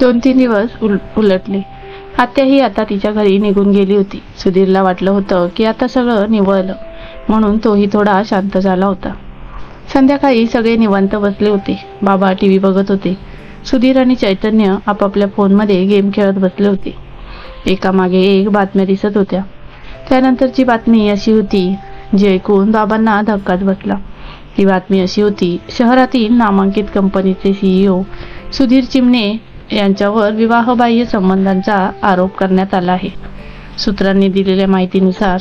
दोन तीन दिवस उल उलटले. आत्याही आता तिच्या घरी निघून गेली होती. सुधीरला वाटलं होतं की आता सगळं निवळलं. म्हणून तोही थोडा शांत झाला होता. संध्याकाळी सगळे निवांत बसले होते. बाबा टी व्ही बघत होते. सुधीर आणि चैतन्य आपापल्या फोनमध्ये गेम खेळत बसले होते. एकामागे एक बातम्या दिसत होत्या. त्यानंतरची बातमी अशी होती जे ऐकून बाबांना धक्काच बसला. ती बातमी अशी होती शहरातील नामांकित कंपनीचे सीईओ सुधीर चिमणे यांच्यावर विवाहबाह्य संबंधांचा आरोप करण्यात आला आहे. सूत्रांनी दिलेल्या माहितीनुसार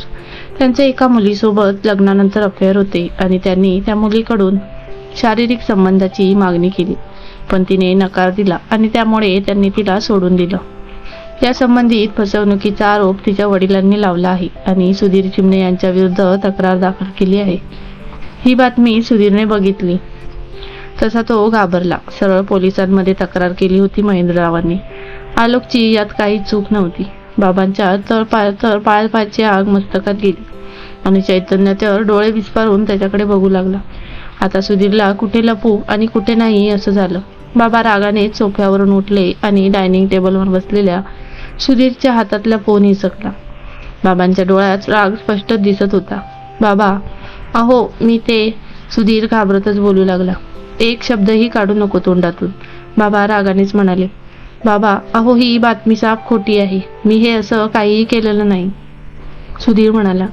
त्यांच्या एका मुलीसोबत लग्नानंतर अफेअर होते आणि त्यांनी त्या मुलीकडून शारीरिक संबंधाची मागणी केली पण तिने नकार दिला आणि त्यामुळे त्यांनी तिला सोडून दिलं. या संबंधित फसवणुकीचा आरोप तिच्या वडिलांनी लावला आहे आणि सुधीर चिमणे यांच्या विरुद्ध तक्रार दाखल केली आहे. ही बातमी सुधीरने बघितली. तसा तो घाबरला. सरळ पोलिसांमध्ये तक्रार केली होती महेंद्ररावांनी. आलोकची यात काही चूक नव्हती. बाबांच्या तळपाय तळपायाची आग मस्तकात गेली. आणि चैतन्य डोळे विस्पारून त्याच्याकडे बघू लागला. आता सुधीरला कुठे लपू आणि कुठे नाही असं झालं. बाबा रागाने सोफ्यावरून उठले आणि डायनिंग टेबलवर बसलेल्या सुधीरच्या हातातला फोन हिसकला. बाबांच्या डोळ्यात राग स्पष्ट दिसत होता. बाबा अहो मी ते सुधीर घाबरतच बोलू लागला. एक शब्दही काढू नको तोंडातून. बाबा रागानेच म्हणाले बाबा अहो ही बातमी साफ खोटी आहे. मी हे असं काहीही केलेलं नाही. सुधीर म्हणाला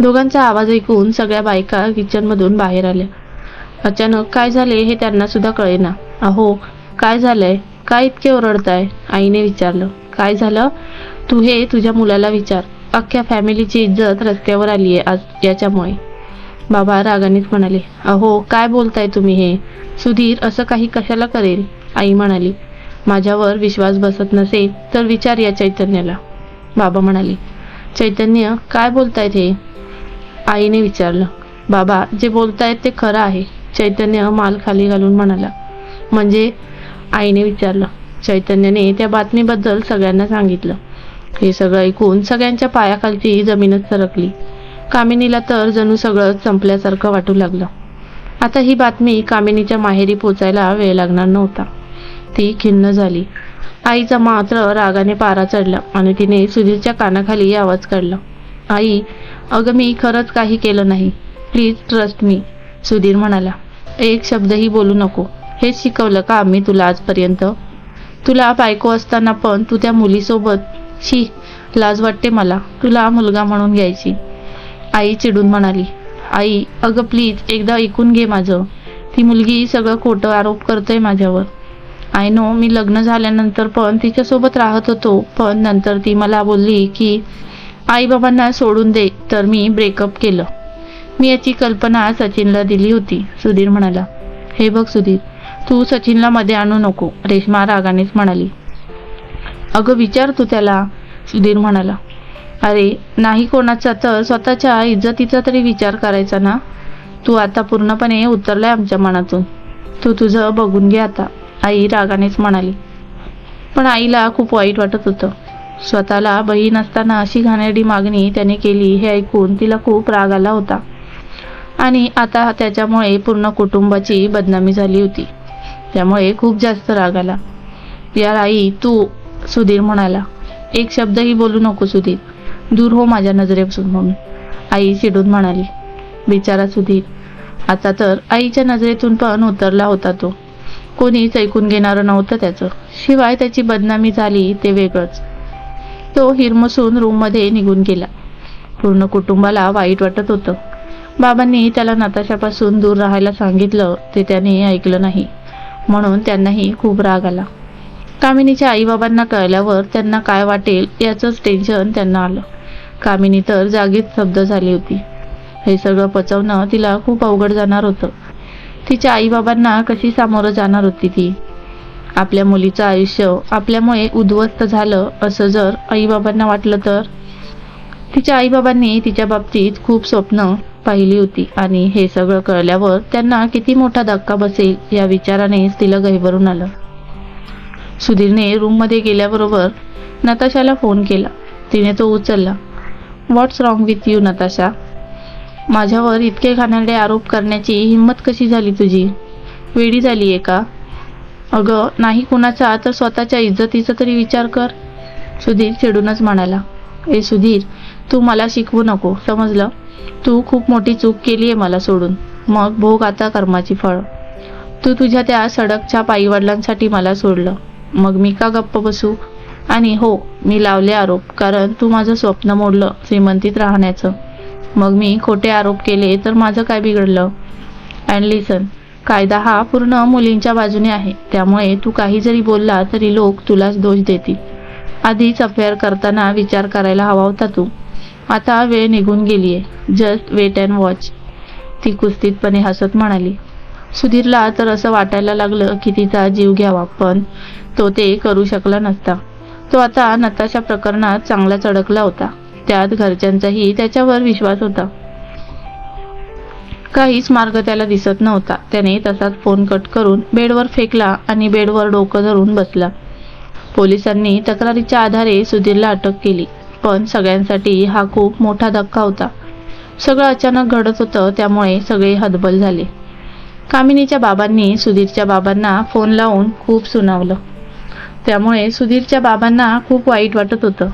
दोघांचा आवाज ऐकून सगळ्या बायका किचनमधून बाहेर आल्या. अचानक काय झाले हे त्यांना सुद्धा कळेना. अहो काय झालंय? काय इतके ओरडताय? आईने विचारलं. काय झालं? तू हे तुझ्या मुलाला विचार. अख्ख्या फॅमिलीची इज्जत रस्त्यावर आली आहे आज याच्यामुळे. बाबा रागानेच म्हणाले अहो काय बोलताय तुम्ही हे? सुधीर असं काही कशाला करेल? आई म्हणाली माझ्यावर विश्वास बसत नसेल तर विचार या चैतन्याला. बाबा म्हणाले चैतन्य काय बोलतायत हे? आईने विचारलं बाबा जे बोलतायत ते खरं आहे. चैतन्य माल खाली घालून म्हणाला म्हणजे? आईने विचारलं चैतन्याने त्या बातमीबद्दल सगळ्यांना सांगितलं. हे सगळं ऐकून सगळ्यांच्या पायाखालची जमीनच सरकली. कामिनीला तर जणू सगळं संपल्यासारखं वाटू लागलं. आता ही बातमी कामिनीच्या माहेरी पोचायला वेळ लागणार नव्हता. ती खिन्न झाली. आईचा मात्र रागाने पारा चढला आणि तिने सुधीरच्या कानाखाली आवाज काढला. आई अगं मी खरंच काही केलं नाही. प्लीज ट्रस्ट मी सुधीर म्हणाला. एक शब्दही बोलू नको. हेच शिकवलं का आम्ही तुला आजपर्यंत? तुला बायको असताना पण तू त्या मुलीसोबत शी लाज वाटते मला. तुला मुलगा म्हणून घ्यायची. आई चिडून म्हणाली आई अगं प्लीज एकदा ऐकून घे माझं. ती मुलगी सगळं खोटं आरोप करते माझ्यावर. आय नो मी लग्न झाल्यानंतर पण तिच्यासोबत राहत होतो पण नंतर ती मला बोलली की आईबाबांना सोडून दे तर मी ब्रेकअप केलं. मी याची कल्पना सचिनला दिली होती. सुधीर म्हणाला हे बघ सुधीर तू सचिनला मध्ये आणू नको रेश्मा रागानेच म्हणाली. अगं विचार तू त्याला सुधीर म्हणाला. अरे नाही कोणाचा तर स्वतःच्या इज्जतीचा तरी विचार करायचा ना. तू आता पूर्णपणे उतरलाय आमच्या मनातून. तू तुझं बघून घे आता. आई रागानेच म्हणाली. पण आईला खूप वाईट वाटत होतं. स्वतःला बहीण असताना अशी घाणेरडी मागणी त्याने केली हे ऐकून तिला खूप राग आला होता. आणि आता त्याच्यामुळे पूर्ण कुटुंबाची बदनामी झाली होती. त्यामुळे खूप जास्त राग आला. यार आई तू सुधीर म्हणाला. एक शब्दही बोलू नको सुधीर. दूर हो माझ्या नजरेपासून म्हणून आई चिडून म्हणाली बिचारा सुधीर आता तर आईच्या नजरेतून पण उतरला होता तो. कोणीच ऐकून घेणारं नव्हतं त्याचं. शिवाय त्याची बदनामी झाली ते वेगळंच. तो हिरमसून रूममध्ये निघून गेला. पूर्ण कुटुंबाला वाईट वाटत होतं. बाबांनी त्याला नताशापासून दूर राहायला सांगितलं ते त्याने ऐकलं नाही. म्हणून त्यांनाही खूप राग आला. कामिनीच्या आईबाबांना कळल्यावर त्यांना काय वाटेल याचंच टेन्शन त्यांना आलं. कामिनी तर जागीच स्तब्ध झाली होती. हे सगळं पचवणं तिला खूप अवघड जाणार होतं. तिच्या आईबाबांना कशी सामोरं जाणार होती ती? आपल्या मुलीचं आयुष्य आपल्यामुळे उद्ध्वस्त झालं असं जर आईबाबांना वाटलं तर? तिच्या आईबाबांनी तिच्या बाबतीत खूप स्वप्न पाहिली होती आणि हे सगळं कळल्यावर त्यांना किती मोठा धक्का बसेल या विचारानेच तिला गहिभरून आलं. सुधीरने रूममध्ये गेल्याबरोबर नताशाला फोन केला. तिने तो उचलला. What's wrong with you Natasha माझ्यावर इतके घाणेरडे आरोप करण्याची हिंमत कशी झाली तुझी? वेडी झाली आहे का? अगं नाही कुणाचा तर स्वतःच्या इज्जतीचा तरी विचार कर सुधीर चिडूनच म्हणाला. ए सुधीर तू मला शिकवू नको समजलं? तू खूप मोठी चूक केली आहे मला सोडून. मग भोग आता कर्माची फळ. तू तुझ्या त्या सडकच्या पाईवडिलांसाठी मला सोडलं. मग मी का गप्प बसू? आणि हो मी लावले आरोप कारण तू माझं स्वप्न मोडलं श्रीमंतीत राहण्याचं. मग मी खोटे आरोप केले तर माझं काय बिघडलं? अँड लिसन कायदा हा पूर्ण मुलींच्या बाजूने आहे. त्यामुळे तू काही जरी बोलला तरी लोक तुलाच दोष देतील. आधीच अफेअर करताना विचार करायला हवा होता तू. आता वेळ निघून गेलीये. जस्ट वेट अँड वॉच ती कुस्तीतपणे हसत म्हणाली. सुधीरला तर असं वाटायला लागलं की तिचा जीव घ्यावा पण तो ते करू शकला नसता. तो आता नताशा प्रकरणात चांगलाच अडकला होता. त्यात घरच्यांचाही त्याच्यावर विश्वास होता. काहीच मार्ग त्याला दिसत नव्हता. त्याने तसाच फोन कट करून बेडवर फेकला आणि बेडवर डोकं धरून बसला. पोलिसांनी तक्रारीच्या आधारे सुधीरला अटक केली पण सगळ्यांसाठी हा खूप मोठा धक्का होता. सगळं अचानक घडत होतं त्यामुळे सगळे हतबल झाले. कामिनीच्या बाबांनी सुधीरच्या बाबांना फोन लावून खूप सुनावलं. त्यामुळे सुधीरच्या बाबांना खूप वाईट वाटत होतं.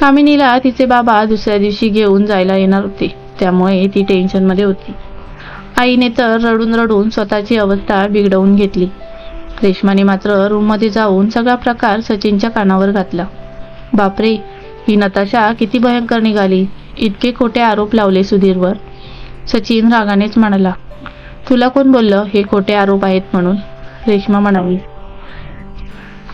कामिनीला तिचे बाबा दुसऱ्या दिवशी घेऊन जायला येणार होते. त्यामुळे ती टेन्शनमध्ये होती. आईने तर रडून रडून स्वतःची अवस्था बिघडवून घेतली. रेश्माने मात्र रूममध्ये जाऊन सगळा प्रकार सचिनच्या कानावर घातला. बापरे ही नताशा किती भयंकर निघाली. इतके खोटे आरोप लावले सुधीरवर. सचिन रागानेच म्हणाला तुला कोण बोललं? हे खोटे आरोप आहेत म्हणून. रेश्मा म्हणाली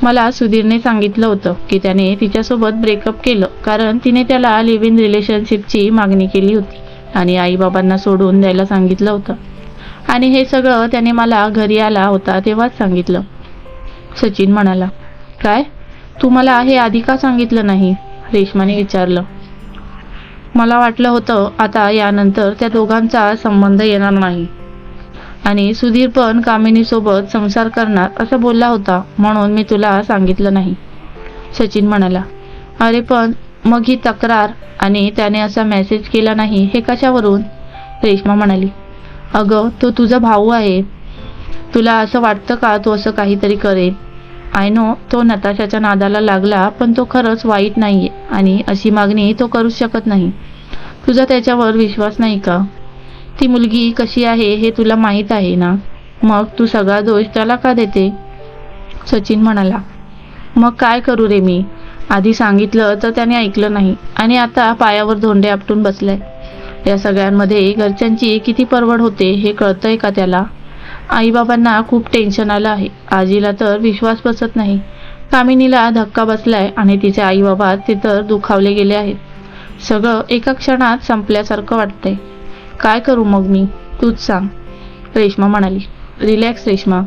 मला सुधीरने सांगितलं होतं की त्याने तिच्यासोबत ब्रेकअप केलं कारण तिने त्याला लिव्ह इन रिलेशनशिपची मागणी केली होती आणि आईबाबांना सोडून द्यायला सांगितलं होतं. आणि हे सगळं त्याने मला घरी आला होता तेव्हाच सांगितलं. सचिन म्हणाला काय? तू मला हे आधी का सांगितलं नाही? रेश्माने विचारलं. मला वाटलं होतं आता यानंतर त्या दोघांचा संबंध येणार नाही. आणि सुधीर पण कामिनीसोबत संसार करणार असं बोलला होता म्हणून मी तुला सांगितलं नाही. सचिन म्हणाला अरे पण मग ही तक्रार आणि त्याने असा मेसेज केला नाही हे कशावरून? रेश्मा म्हणाली अगं तो तुझा भाऊ आहे. तुला असं वाटतं का तो असं काहीतरी करेल? आय नो तो नताशाच्या नादाला लागला पण तो खरंच वाईट नाहीये आणि अशी मागणी तो करूच शकत नाही. तुझा त्याच्यावर विश्वास नाही का? ती मुलगी कशी आहे हे तुला माहीत आहे ना? मग तू सगळा दोष त्याला का देते? सचिन म्हणाला. मग काय करू रे मी? आधी सांगितलं तर त्याने ऐकलं नाही आणि आता पायावर धोंडे आपटून बसलाय. या सगळ्यांमध्ये घरच्यांची किती परवड होते हे कळतंय का त्याला? आईबाबांना खूप टेन्शन आलं आहे. आजीला तर विश्वास बसत नाही. कामिनीला धक्का बसलाय आणि तिचे आईबाबा ते तर दुखावले गेले आहेत. सगळं एका क्षणात संपल्यासारखं वाटतंय. काय करू मग मी? तूच सांग. रेश्मा म्हणाली रिलॅक्स रेश्मा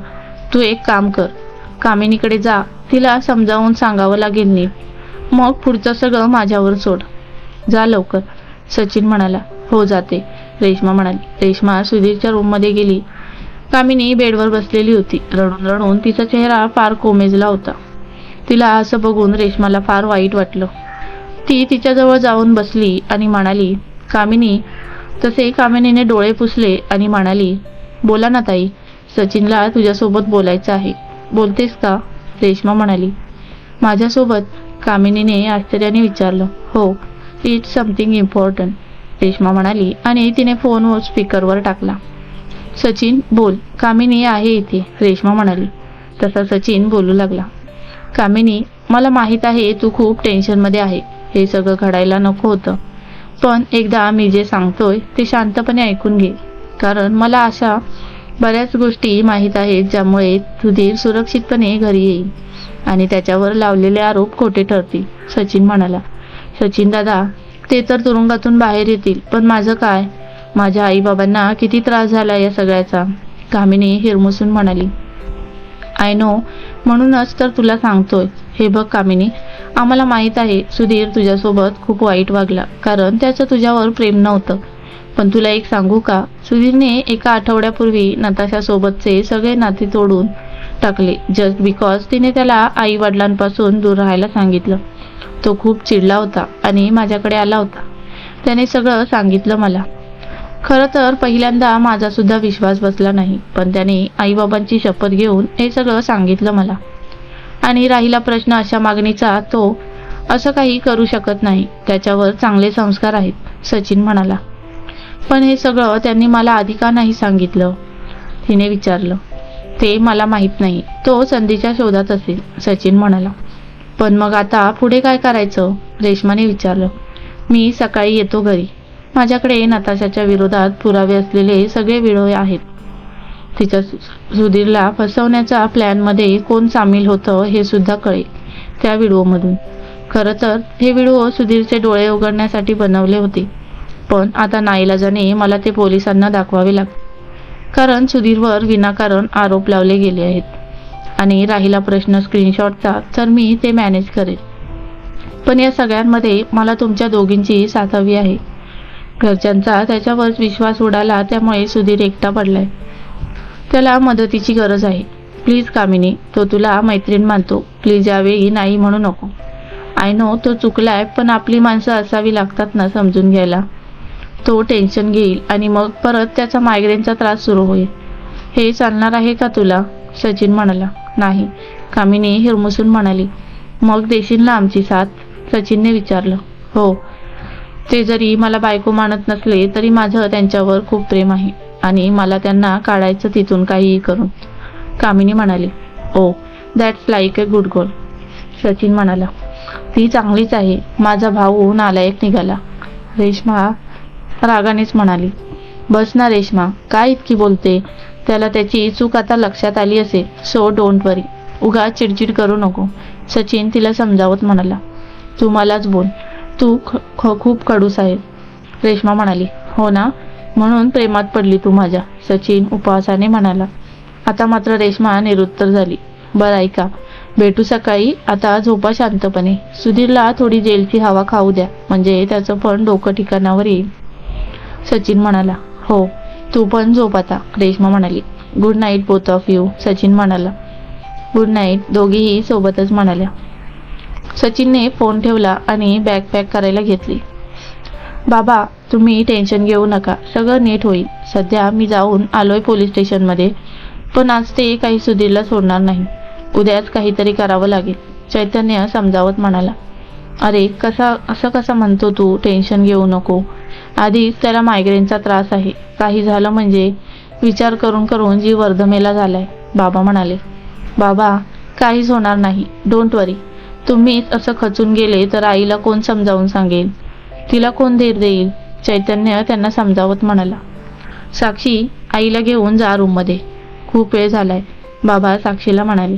तू एक काम कर. कामिनीकडे जा. तिला समजावून सांगावं लागेल नीट. मग पुढचं सगळं माझ्यावर सोड. जा लवकर सचिन म्हणाला. हो जाते रेश्मा म्हणाली. रेश्मा सुधीरच्या रूममध्ये गेली. कामिनी बेडवर बसलेली होती. रडून रडून तिचा चेहरा फार कोमेजला होता. तिला असं बघून रेश्माला फार वाईट वाटलं. ती तिच्याजवळ जाऊन बसली आणि म्हणाली कामिनी तसे कामिनीने डोळे पुसले आणि म्हणाली बोला ना ताई सचिनला तुझ्यासोबत बोलायचं आहे. बोलतेस का? रेश्मा म्हणाली. माझ्यासोबत? कामिनीने आश्चर्याने विचारलं. हो इट्स समथिंग इम्पॉर्टंट. रेश्मा म्हणाली आणि तिने फोन स्पीकरवर टाकला. सचिन बोल. कामिनी आहे इथे. रेश्मा म्हणाली. तसा सचिन बोलू लागला. कामिनी मला माहीत आहे तू खूप टेन्शनमध्ये आहे. हे सगळं घडायला नको होतं. पण एकदा मी जे सांगतोय ते शांतपणे ऐकून घे. कारण मला अशा बऱ्याच गोष्टी माहीत आहेत ज्यामुळे सुधीर सुरक्षितपणे घरी येईल. आणि त्याच्यावर लावलेले आरोप खोटे ठरतील सचिन म्हणाला. सचिन दादा ते तर तुरुंगातून बाहेर येतील पण माझं काय? माझ्या आईबाबांना किती त्रास झाला या सगळ्याचा? कामिनी हिरमुसून म्हणाली. आय नो म्हणूनच तर तुला सांगतोय. हे बघ कामिनी आम्हाला माहीत आहे सुधीर तुझ्यासोबत खूप वाईट वागला कारण त्याचं तुझ्यावर प्रेम नव्हतं. पण तुला एक सांगू का? सुधीरने एका आठवड्यापूर्वी नताशा सोबतचे सगळे नाते तोडून टाकले जस्ट बिकॉज तिने त्याला आई वडिलांपासून दूर राहायला सांगितलं. तो खूप चिडला होता आणि माझ्याकडे आला होता. त्याने सगळं सांगितलं मला. खरं तर पहिल्यांदा माझा सुद्धा विश्वास बसला नाही पण त्याने आईबाबांची शपथ घेऊन हे सगळं सांगितलं मला. आणि राहिला प्रश्न अशा मागणीचा तो असं काही करू शकत नाही. त्याच्यावर चांगले संस्कार आहेत सचिन म्हणाला. पण हे सगळं त्यांनी मला आधी का नाही सांगितलं? तिने विचारलं. ते मला माहीत नाही. तो संधीच्या शोधात असेल सचिन म्हणाला. पण मग आता पुढे काय करायचं? रेश्माने विचारलं. मी सकाळी येतो घरी. माझ्याकडे नताशाच्या विरोधात पुरावे असलेले सगळे विडोळे आहेत. तिच्या सु- सुधीरला फसवण्याच्या प्लॅनमध्ये कोण सामील होतं हे सुद्धा कळेल त्या व्हिडिओमधून. खरं तर हे व्हिडिओ सुधीरचे डोळे उघडण्यासाठी बनवले होते. पण आता नाईलाजाने मला ते पोलिसांना दाखवावे लागते कारण सुधीरवर विनाकारण आरोप लावले गेले आहेत. आणि राहिला प्रश्न स्क्रीनशॉटचा तर मी ते मॅनेज करेल. पण या सगळ्यांमध्ये मला तुमच्या दोघींची साथ हवी आहे. घरच्यांचा त्याच्यावर विश्वास उडाला त्यामुळे सुधीर एकटा पडलाय. त्याला मदतीची गरज आहे. प्लीज कामिनी तो तुला मैत्रीण मानतो. प्लीज यावेळी नाही म्हणू नको. आय नो तो चुकलाय पण आपली माणसं असावी लागतात ना समजून घ्यायला. तो टेन्शन घेईल आणि मग परत त्याचा मायग्रेनचा त्रास सुरू होईल. हे चालणार आहे का तुला? सचिन म्हणाला. नाही. कामिनी हिरमुसून म्हणाली. मग देशील ना आमची साथ? सचिनने विचारलं. हो. ते जरी मला बायको मानत नसले तरी माझं त्यांच्यावर खूप प्रेम आहे. आणि मला त्यांना काढायचं तिथून काहीही करून. कामिनी म्हणाली ओ that's like a good goal Sachin म्हणाला ती चांगलीच आहे. माझा भाऊ नालायक निघाला. रेश्मा रागानेच म्हणाली बस ना रेश्मा काय इतकी बोलते? त्याला त्याची चूक आता लक्षात आली असेल. सो डोंट वरी उगा चिडचिड करू नको. सचिन तिला समजावत म्हणाला तू मलाच बोल. तू ख खूप खडूस आहे रेश्मा म्हणाली हो ना? म्हणून प्रेमात पडली तू माझ्या सचिन उपवासाने म्हणाला. आता मात्र रेश्मा निरुत्तर झाली. बरं ऐका. भेटू सकाळी? आता झोपा शांतपणे. सुधीरला थोडी जेलची हवा खाऊ द्या. म्हणजे त्याचं पण डोकं ठिकाणावर येईल. सचिन म्हणाला. हो तू पण झोप आता रेश्मा म्हणाली. Good night both of you Sachin म्हणाला. गुड नाईट दोघीही सोबतच म्हणाल्या. सचिनने फोन ठेवला आणि बॅग पॅक करायला घेतली. बाबा तुम्ही टेन्शन घेऊ नका. सगळं नीट होईल. सध्या मी जाऊन आलोय पोलीस स्टेशनमध्ये पण आज ते काही सुधीरला सोडणार नाही. उद्याच काहीतरी करावं लागेल. चैतन्य समजावत म्हणाला अरे कसा असं कसं म्हणतो तू? टेन्शन घेऊ नको. आधीच त्याला मायग्रेनचा त्रास आहे. काही झालं म्हणजे विचार करून करून जी वर्धमेला झालाय. बाबा म्हणाले बाबा काहीच होणार नाही. डोंट वरी तुम्हीच असं खचून गेले तर आईला कोण समजावून सांगेल? तिला कोण धीर देईल? चैतन्य त्यांना समजावत म्हणाला साक्षी आईला घेऊन जा रूममध्ये खूप वेळ झालाय. बाबा साक्षीला म्हणाले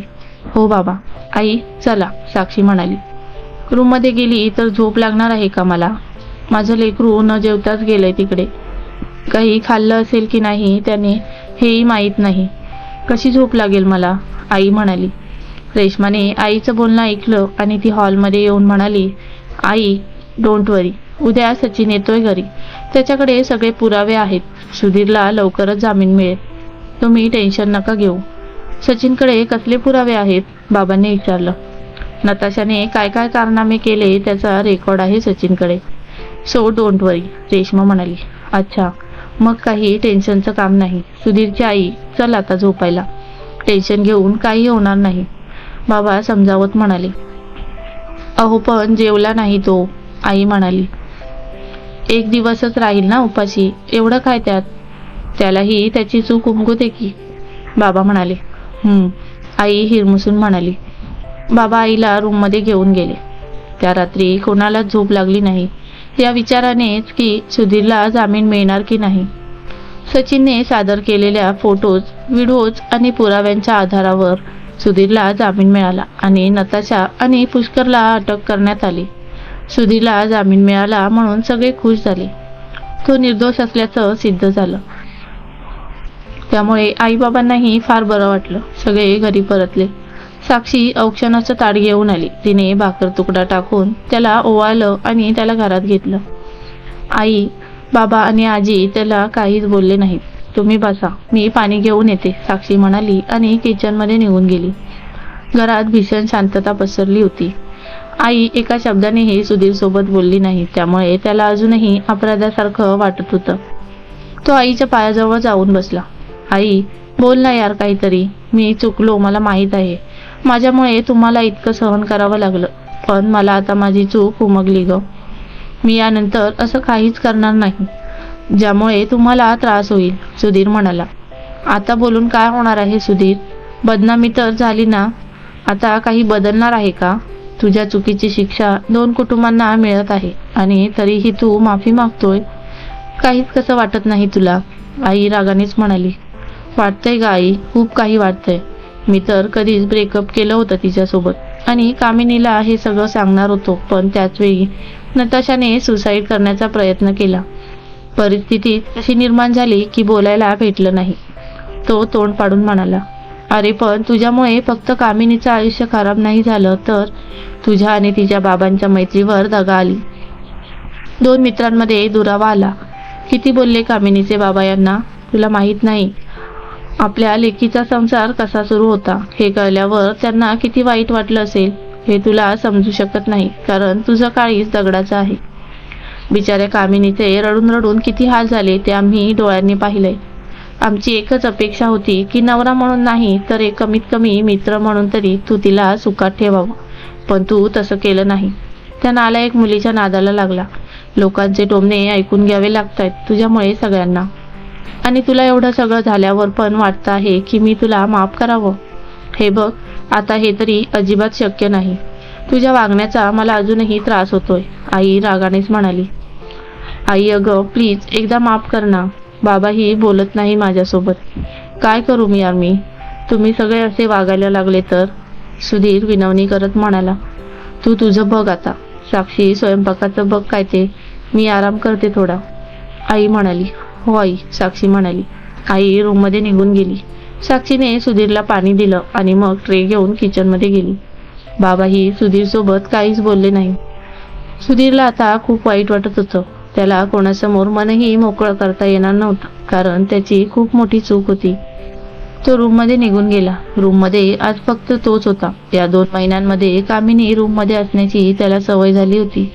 हो बाबा आई चला साक्षी म्हणाली. रूममध्ये गेली तर झोप लागणार आहे का मला? माझं लेकरू न जेवताच गेलंय तिकडे. काही खाल्लं असेल की नाही त्याने हेही माहीत नाही. कशी झोप लागेल मला? आई म्हणाली. रेश्माने आईचं बोलणं ऐकलं आणि ती हॉलमध्ये येऊन म्हणाली आई डोंट वरी उद्या सचिन येतोय घरी. त्याच्याकडे सगळे पुरावे आहेत. सुधीरला लवकरच जामीन मिळेल. तुम्ही टेन्शन नका घेऊ. सचिनकडे कसले पुरावे आहेत? बाबांनी विचारलं. नताशाने काय काय कारनामे केले त्याचा रेकॉर्ड आहे सचिनकडे. सो डोंट वरी रेश्मा म्हणाली. अच्छा मग काही टेन्शनचं काम नाही. सुधीरची आई चल आता झोपायला. टेन्शन घेऊन काही होणार नाही. बाबा समजावत म्हणाले. अहो पण जेवला नाही तो आई म्हणाली. एक दिवसच राहील ना उपाशी? एवढं काय त्यात? त्यालाही त्याची चूक उमगू दे की बाबा म्हणाले. आई हिरमुसून म्हणाली. बाबा आईला रूममध्ये घेऊन गेले. त्या रात्री कोणालाच झोप लागली नाही. या विचारानेच की सुधीरला जामीन मिळणार की नाही? सचिनने सादर केलेल्या फोटोज व्हिडिओज आणि पुराव्यांच्या आधारावर सुधीरला जामीन मिळाला आणि नताशा आणि पुष्करला अटक करण्यात आली. सुधीला जामीन मिळाला म्हणून सगळे खुश झाले. तो निर्दोष असल्याचं सिद्ध झालं. त्यामुळे आईबाबांनाही फार बरं वाटलं. सगळे घरी परतले. साक्षी औक्षणाचं ताट घेऊन आली. तिने भाकर तुकडा टाकून त्याला ओवाळलं आणि त्याला घरात घेतलं. आई बाबा आणि आजी त्याला काहीच बोलले नाहीत. तुम्ही बसा. मी पाणी घेऊन येते साक्षी म्हणाली आणि किचनमध्ये निघून गेली. घरात भीषण शांतता पसरली होती. आई एका शब्दानेही सुधीर सोबत बोलली नाही त्यामुळे त्याला अजूनही अपराधासारखं वाटत होतं. तो आईच्या पायाजवळ जाऊन बसला. आई बोल ना यार काहीतरी. मी चुकलो मला माहीत आहे. माझ्यामुळे तुम्हाला इतकं सहन करावं लागलं पण मला आता माझी चूक उमगली ग. मी यानंतर असं काहीच करणार नाही ज्यामुळे तुम्हाला त्रास होईल सुधीर म्हणाला. आता बोलून काय होणार आहे सुधीर? बदनामी तर झाली ना? आता काही बदलणार आहे का? तुझ्या चुकीची शिक्षा दोन कुटुंबांना मिळत आहे आणि तरीही तू माफी मागतोय. काहीच कसं वाटत नाही तुला आई रागानेच म्हणाली. वाटतंय ग आई खूप काही वाटतंय. मी तर कधीच ब्रेकअप केलं होतं तिच्यासोबत आणि कामिनीला हे सगळं सांगणार होतो पण त्याचवेळी नताशाने सुसाईड करण्याचा प्रयत्न केला. परिस्थिती अशी निर्माण झाली की बोलायला भेटलं नाही. तो तोंड पाडून म्हणाला अरे पण तुझ्यामुळे फक्त कामिनीचं आयुष्य खराब नाही झालं तर तुझ्या आणि तिच्या बाबांच्या मैत्रीवर दगा आली. दोन मित्रांमध्ये दुरावा आला. किती बोलले कामिनीचे बाबा यांना? तुला माहीत नाही. आपल्या लेकीचा संसार कसा सुरू होता हे कळल्यावर त्यांना किती वाईट वाटलं असेल हे तुला समजू शकत नाही कारण तुझं काळीच दगडाचं आहे. बिचाऱ्या कामिनीचे रडून रडून किती हाल झाले ते आम्ही डोळ्यांनी पाहिले आमची एकच अपेक्षा होती की नवरा म्हणून नाही तर एक कमीत कमी मित्र म्हणून तरी तू तिला सुखात ठेवावं. पण तू तसं केलं नाही. त्या नाला एक मुलीच्या नादाला लागला. लोकांचे टोमणे ऐकून घ्यावे लागतायत तुझ्यामुळे सगळ्यांना. आणि तुला एवढं सगळं झाल्यावर पण वाटतं आहे की मी तुला माफ करावं? हे बघ आता हे तरी अजिबात शक्य नाही. तुझ्या वागण्याचा मला अजूनही त्रास होतोय आई रागानेच म्हणाली. आई अगं प्लीज एकदा माफ कर ना. बाबाही बोलत नाही माझ्यासोबत. काय करू मी आम्ही तुम्ही सगळे असे वागायला लागले तर? सुधीर विनवणी करत म्हणाला तू तुझं बघ आता. साक्षी स्वयंपाकाचं बघ काय ते. मी आराम करते थोडा. आई म्हणाली हो आई साक्षी म्हणाली. आई रूममध्ये निघून गेली. साक्षीने सुधीरला पाणी दिलं आणि मग ट्रे घेऊन किचनमध्ये गेली. बाबाही सुधीरसोबत काहीच बोलले नाही. सुधीरला आता खूप वाईट वाटत होतं. त्याला कोणासमोर मनही मोकळं करता येणार नव्हतं कारण त्याची खूप मोठी चूक होती. तो रूममध्ये निघून गेला. रूममध्ये आज फक्त तोच होता. या दोन महिन्यांमध्ये कामिनी रूममध्ये असण्याची त्याला सवय झाली होती.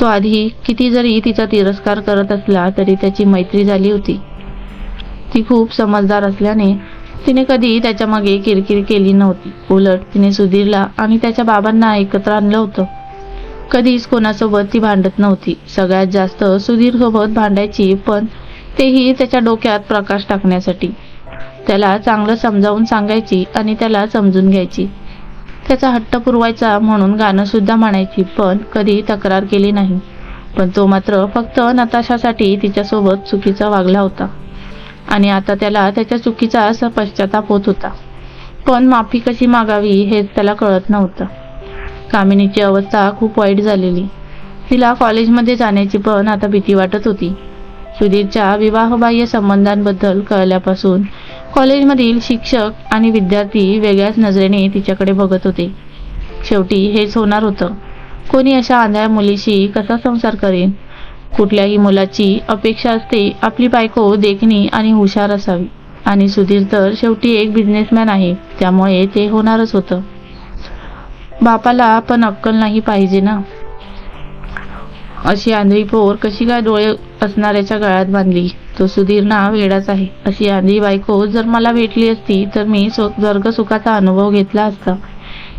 तो आधी किती जरी तिचा तिरस्कार करत असला तरी त्याची मैत्री झाली होती. ती खूप समजदार असल्याने तिने कधी त्याच्यामागे किरकिर केली नव्हती. उलट तिने सुधीरला आणि त्याच्या बाबांना एकत्र आणलं होतं. कधीच कोणासोबत ती भांडत नव्हती. सगळ्यात जास्त सुधीरसोबत भांडायची पण तेही त्याच्या डोक्यात प्रकाश टाकण्यासाठी. त्याला चांगलं समजावून सांगायची आणि त्याला समजून घ्यायची. त्याचा हट्ट पुरवायचा म्हणून गाणंसुद्धा म्हणायची पण कधी तक्रार केली नाही. पण तो मात्र फक्त नताशासाठी तिच्यासोबत चुकीचा वागला होता. आणि आता त्याला त्याच्या चुकीचा असा पश्चाताप होत होता. पण माफी कशी मागावी हेच त्याला कळत नव्हतं. कामिनीची अवस्था खूप वाईट झालेली. तिला कॉलेजमध्ये जाण्याची पण आता भीती वाटत होती. सुधीरच्या विवाहबाह्य संबंधांबद्दल कळल्यापासून कॉलेजमधील शिक्षक आणि विद्यार्थी वेगळ्याच नजरेने तिच्याकडे बघत होते. शेवटी हेच होणार होतं. कोणी अशा आंधळ्या मुलीशी कसा संसार करेन? कुठल्याही मुलाची अपेक्षा असते आपली बायको देखणी आणि हुशार असावी. आणि सुधीर तर शेवटी एक बिझनेसमॅन आहे त्यामुळे ते होणारच होतं. बापाला पण अक्कल नाही पाहिजे ना? अशी आंधळी पोर कशी काय डोळे असणाऱ्याच्या गळ्यात बांधली? तो सुधीर ना वेडाच आहे. अशी आंधळी बायको जर मला भेटली असती तर मी स्वर्ग सुखाचा अनुभव घेतला असता.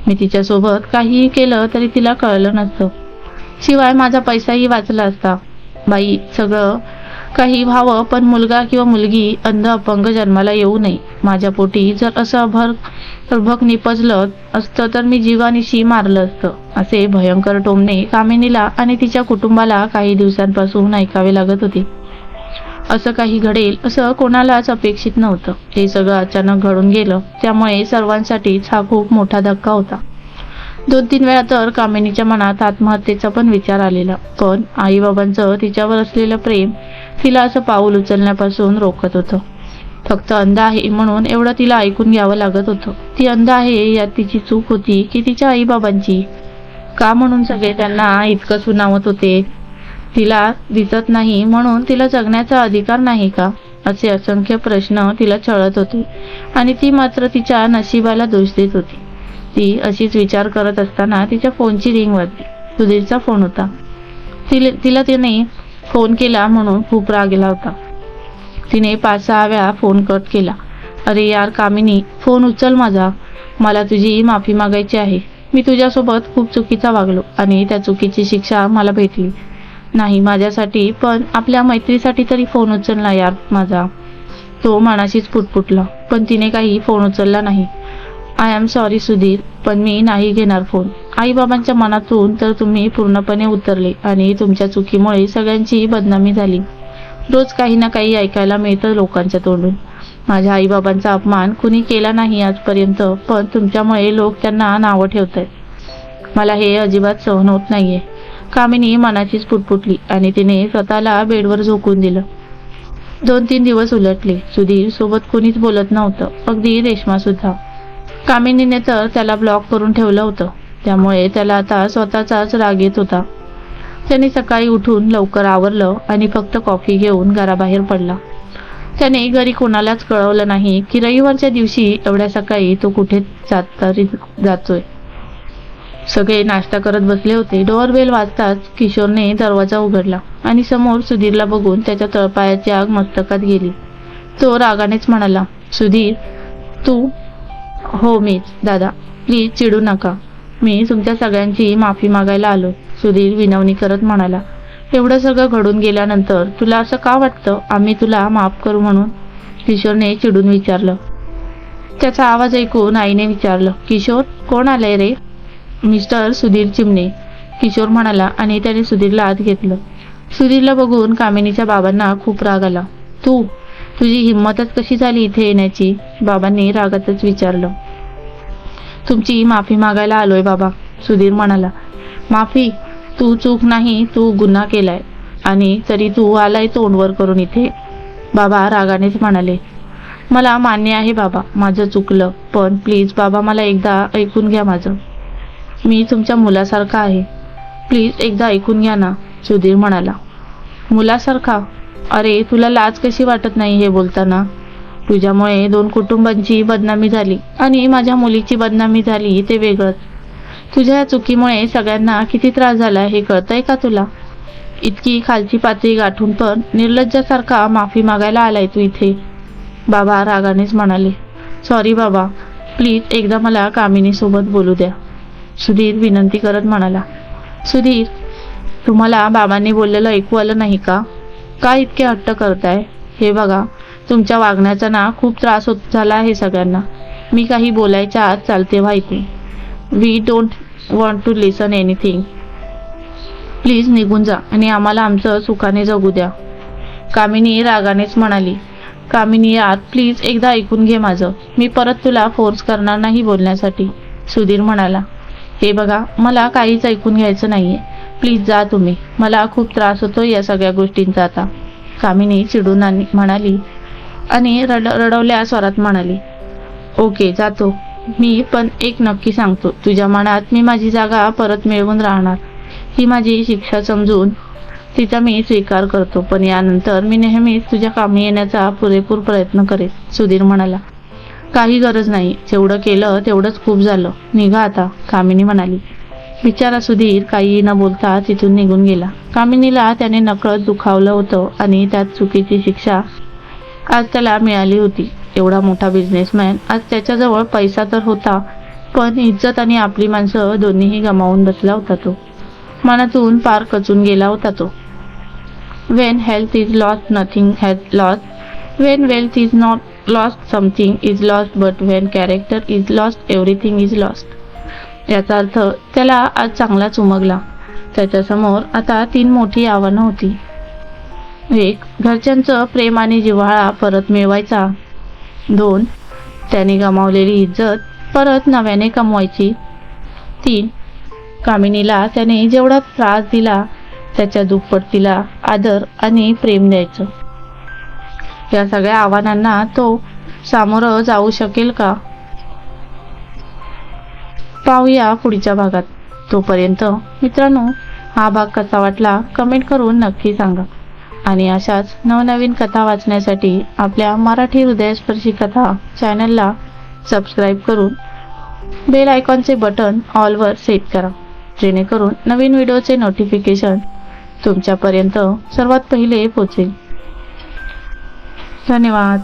मी तिच्यासोबत काहीही केलं तरी तिला कळलं नसतं. शिवाय माझा पैसाही वाचला असता. बाई सगळं काही व्हावं पण मुलगा किंवा मुलगी अंध अपंग जन्माला येऊ नये. माझ्या पोटी जर असं अभर भक निपजलं असतं तर मी जीवानिशी मारलं असतं. असे भयंकर टोमणे कामिनीला आणि तिच्या कुटुंबाला काही दिवसांपासून ऐकावे लागत होते. असं काही घडेल असं कोणालाच अपेक्षित नव्हतं. हे सगळं अचानक घडून गेलं. त्यामुळे सर्वांसाठीच हा खूप मोठा धक्का होता. दोन तीन वेळा तर कामिनीच्या मनात आत्महत्येचा पण विचार आलेला. पण आईबाबांचं तिच्यावर असलेलं प्रेम तिला असं पाऊल उचलण्यापासून रोखत होतं. फक्त अंध आहे म्हणून एवढं तिला ऐकून घ्यावं लागत होतं. ती अंध आहे यात तिची चूक होती की तिच्या आईबाबांची. का म्हणून सगळे त्यांना इतकं सुनावत होते? तिला दिसत नाही म्हणून तिला जगण्याचा अधिकार नाही का? असे असंख्य प्रश्न तिला छळत होते. आणि ती मात्र तिच्या नशिबाला दोष देत होती. ती अशीच विचार करत असताना तिच्या फोनची रिंग वाजली सुधीरचा फोन होता. तिला तिला तिने फोन केला म्हणून खूप राग गेला होता. तिने पाच सहा वेळा फोन कट केला. अरे यार कामिनी फोन उचल माझा. मला तुझी माफी मागायची आहे. मी तुझ्यासोबत खूप चुकीचा वागलो आणि त्या चुकीची शिक्षा मला भेटली. नाही माझ्यासाठी पण आपल्या मैत्रीसाठी तरी फोन उचलला यार माझा. तो मनाशीच पुटपुटला पण तिने काही फोन उचलला नाही. आय एम सॉरी सुधीर पण मी नाही घेणार फोन आईबाबांच्या मनातून तर तुम्ही पूर्णपणे उतरले आणि तुमच्या चुकीमुळे सगळ्यांची बदनामी झाली. रोज काही ना काही ऐकायला मिळतं लोकांच्या तोंडून. माझ्या आईबाबांचा अपमान कुणी केला नाही आजपर्यंत पण तुमच्यामुळे लोक त्यांना नावं ठेवत आहेत मला हे अजिबात सहन होत नाहीये. कामिनी मनाचीच पुटपुटली आणि तिने स्वतःला बेडवर झोकून दिलं. दोन तीन दिवस उलटले. सुधीर सोबत कोणीच बोलत नव्हतं. अगदी रेश्मा सुद्धा कामिनीने तर त्याला ब्लॉक करून ठेवलं होतं. त्यामुळे त्याला आता स्वतःचाच राग येत होता. त्याने सकाळी उठून लवकर आवरलं आणि फक्त कॉफी घेऊन घराबाहेर पडला. त्याने घरी कोणालाच कळवलं नाही की रविवारच्या दिवशी एवढ्या सकाळी तो कुठे जात तरी जातोय. सगळे नाश्ता करत बसले होते. डोअर बेल वाजताच किशोरने दरवाजा उघडला आणि समोर सुधीरला बघून त्याच्या तळपायाची आग मस्तकात गेली. तो रागानेच म्हणाला सुधीर तू हो मीच दादा. प्लीज चिडू नका. मी तुमच्या सगळ्यांची माफी मागायला आलो सुधीर विनवणी करत म्हणाला. एवढं सगळं घडून गेल्यानंतर तुला असं का वाटतं? आम्ही तुला माफ करू म्हणून? किशोरने चिडून विचारलं. त्याचा आवाज ऐकून आईने विचारलं किशोर कोण आलंय रे? मिस्टर सुधीर चिमणे. किशोर म्हणाला आणि त्याने सुधीरला आत घेतलं. सुधीरला बघून कामिनीच्या बाबांना खूप राग आला. तू तुझी हिंमतच कशी झाली इथे येण्याची? बाबांनी रागातच विचारलं. तुमची माफी मागायला आलोय बाबा सुधीर म्हणाला. माफी तू चूक नाही तू गुन्हा केलाय. आणि तरी तू आलाय तोंडवर करून इथे. बाबा रागानेच म्हणाले. मला मान्य आहे बाबा माझं चुकलं पण प्लीज बाबा मला एकदा ऐकून घ्या माझं. मी तुमच्या मुलासारखा आहे. प्लीज एकदा ऐकून घ्या ना सुधीर म्हणाला. मुलासारखा? अरे तुला लाज कशी वाटत नाही हे बोलताना? तुझ्यामुळे दोन कुटुंबांची बदनामी झाली आणि माझ्या मुलीची बदनामी झाली ते वेगळंच तुझ्या या चुकीमुळे सगळ्यांना किती त्रास झाला हे कळतंय का तुला? इतकी खालची पातळी गाठून पण निर्लज्जासारखा माफी मागायला आलाय तू इथे. बाबा रागानेच म्हणाले सॉरी बाबा प्लीज एकदा मला कामिनीसोबत बोलू द्या. सुधीर विनंती करत म्हणाला सुधीर तुम्हाला बाबांनी बोललेलं ऐकू आलं नाही का? का इतके हट्ट करताय? हे बघा तुमच्या वागण्याचा ना खूप त्रास होत झाला आहे सगळ्यांना. मी काही बोलायच्या आत चालते व्हायचे we don't want to listen anything please निघून जा आणि आम्हाला आमचं सुखाने जगू द्या. कामिनी रागानेच म्हणाली. कामिनी आत प्लीज एकदा ऐकून घे माझं. मी परत तुला फोर्स करणार नाही बोलण्यासाठी. सुधीर म्हणाला. हे बघा मला काहीच ऐकून घ्यायचं नाहीये. प्लीज जा तुम्ही. मला खूप त्रास होतो या सगळ्या गोष्टींचा आता. कामिनी चिडून आणि म्हणाली आणि रड रडवल्या स्वरात म्हणाली ओके जातो. मी पण एक नक्की सांगतो. तुझ्या मनात मी माझी जागा परत मिळवून राहणार. ही माझी शिक्षा समजून तिचा मी स्वीकार करतो. पण यानंतर मी नेहमीच तुझ्या कामी येण्याचा पुरेपूर प्रयत्न करेन सुधीर म्हणाला. काही गरज नाही. जेवढं केलं तेवढंच खूप झालं. निघा आता कामिनी म्हणाली. बिचारा सुधीर काही न बोलता तिथून निघून गेला. कामिनीला त्याने नकळत दुखावलं होतं आणि त्यात चुकीची शिक्षा आज त्याला मिळाली होती. एवढा मोठा बिझनेसमॅन आज त्याच्याजवळ पैसा तर होता पण इज्जत आणि आपली माणसं दोन्हीही गमावून बसला होता तो. मनातून पार कचून गेला होता तो. When health is lost nothing has lost when wealth is not lost something is lost but when character is lost everything is lost याचा अर्थ त्याला आज चांगलाच उमगला त्याच्यासमोर आता तीन मोठी आव्हानं होती. एक घरच्यांचं प्रेम आणि जिव्हाळा परत मिळवायचा. दोन त्याने गमावलेली इज्जत परत नव्याने कमवायची. तीन कामिनीला त्याने जेवढा त्रास दिला त्याच्या दुप्पट तिला आदर आणि प्रेम द्यायचं. या सगळ्या आव्हानांना तो सामोरं जाऊ शकेल का? पाहूया पुढच्या भागात. तोपर्यंत मित्रांनो हा भाग कसा वाटला कमेंट करून नक्की सांगा. आणि अशाच नवनवीन कथा वाचण्यासाठी आपल्या मराठी हृदयस्पर्शी कथा चॅनलला सबस्क्राईब करून बेल आयकॉनचे बटन ऑलवर सेट करा. जेणेकरून नवीन व्हिडिओचे नोटिफिकेशन तुमच्यापर्यंत सर्वात पहिले पोचेल. धन्यवाद.